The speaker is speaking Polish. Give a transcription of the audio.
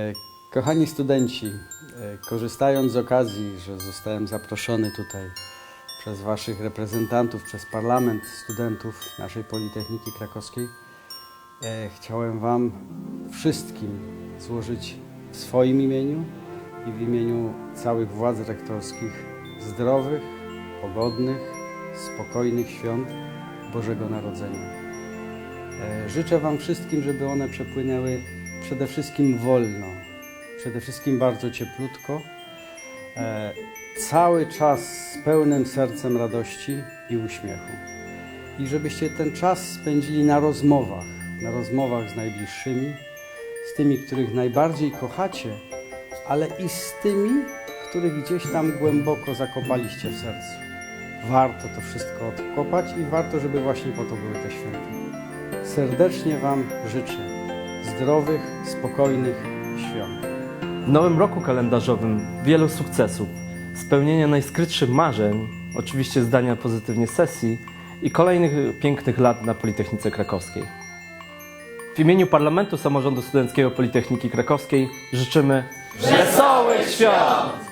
E, Kochani studenci, e, korzystając z okazji, że zostałem zaproszony tutaj przez Waszych reprezentantów, przez Parlament Studentów naszej Politechniki Krakowskiej, e, chciałem Wam wszystkim złożyć w swoim imieniu i w imieniu całych władz rektorskich zdrowych, pogodnych, spokojnych świąt Bożego Narodzenia. Życzę Wam wszystkim, żeby one przepłynęły przede wszystkim wolno, przede wszystkim bardzo cieplutko, e, cały czas z pełnym sercem radości i uśmiechu. I żebyście ten czas spędzili na rozmowach, na rozmowach z najbliższymi, z tymi, których najbardziej kochacie, ale i z tymi, których gdzieś tam głęboko zakopaliście w sercu. Warto to wszystko odkopać i warto, żeby właśnie po to były te święta. Serdecznie Wam życzę zdrowych, spokojnych świąt. W nowym roku kalendarzowym wielu sukcesów, spełnienia najskrytszych marzeń, oczywiście zdania pozytywnie sesji i kolejnych pięknych lat na Politechnice Krakowskiej. W imieniu Parlamentu Samorządu Studenckiego Politechniki Krakowskiej życzymy Wesołych Świąt!